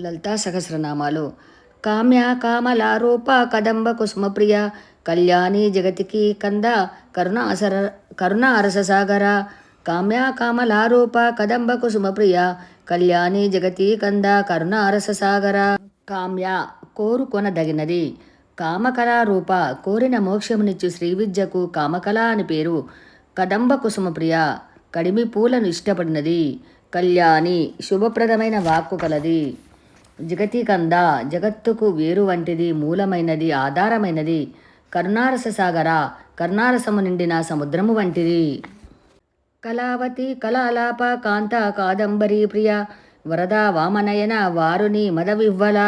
లలితా సహస్రనామాలు. కామ్య కామలారూప కదంబ కుసుమప్రియ కళ్యాణి జగతికి కంద కరుణాసర కరుణ అరససాగర కామ్య కామలారూప కదంబ కుసుమప్రియ కళ్యాణి జగతి కంద కరుణ అరససాగర కామ్య కోరుకొనదగినది. కామకళారూప కోరిన మోక్షమునిచ్చు శ్రీవిద్యకు కామకళ అని పేరు. కదంబ కుసుమప్రియ కడిమి పూలను ఇష్టపడినది. కళ్యాణి శుభప్రదమైన వాక్కు కలది. జగతికంద జగత్తుకు వేరు వంటిది మూలమైనది ఆధారమైనది. కరుణారస సాగర కరుణారసము నిండిన సముద్రము వంటిది. కళావతి కళాలాప కాంత కాదంబరి ప్రియ వరద వామనయన వారుని మదవివ్వల.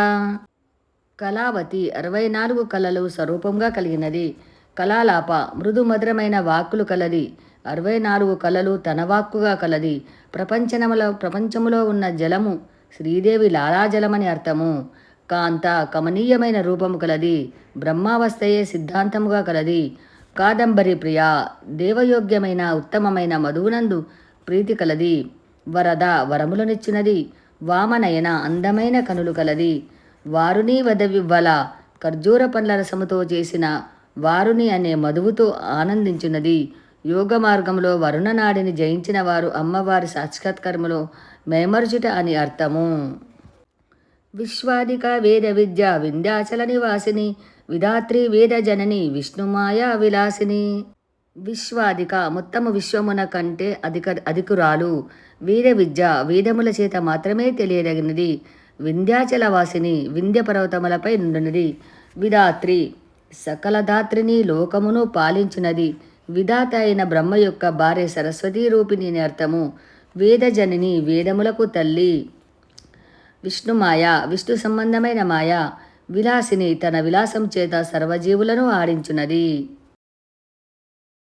కళావతి అరవై నాలుగు కళలు స్వరూపంగా కలిగినది. కళాలాప మృదు మధురమైన వాక్కులు కలది. అరవై నాలుగు కళలు తన వాక్కుగా కలది. ప్రపంచములో ప్రపంచములో ఉన్న జలము శ్రీదేవి లాలాజలమని అర్థము. కాంత కమనీయమైన రూపము కలది. బ్రహ్మావస్థయే సిద్ధాంతముగా కలది. కాదంబరి ప్రియ దేవయోగ్యమైన ఉత్తమమైన మధువునందు ప్రీతి కలది. వరద వరములనిచ్చినది. వామనయన అందమైన కనులు కలది. వారుని వదవివ్వల ఖర్జూర పండ్ల రసముతో చేసిన వారుని అనే మధువుతో ఆనందించున్నది. యోగ మార్గంలో వరుణ నాడిని జయించిన వారు అమ్మవారి సాక్షాత్కర్మలో మేమర్జుట అని అర్థము. విశ్వాదిక వేద విద్య వింధ్యాచల నివాసిని విధాత్రి వేద జనని విష్ణుమాయా విలాసిని విశ్వాదిక మొత్తము విశ్వమున కంటే అధిక అధికురాలు. వేద విద్య వేదముల చేత మాత్రమే తెలియదగినది. వింధ్యాచల వాసిని వింధ్య పర్వతములపై నుండినది. విధాత్రి సకలధాత్రిని లోకమును పాలించినది. విధాత అయిన బ్రహ్మ యొక్క భార్య సరస్వతీ రూపిణి అర్థము. వేదజనని వేదములకు తల్లి. విష్ణుమాయ విష్ణు సంబంధమైన మాయ. విలాసిని తన విలాసం చేత సర్వజీవులను ఆడించున్నది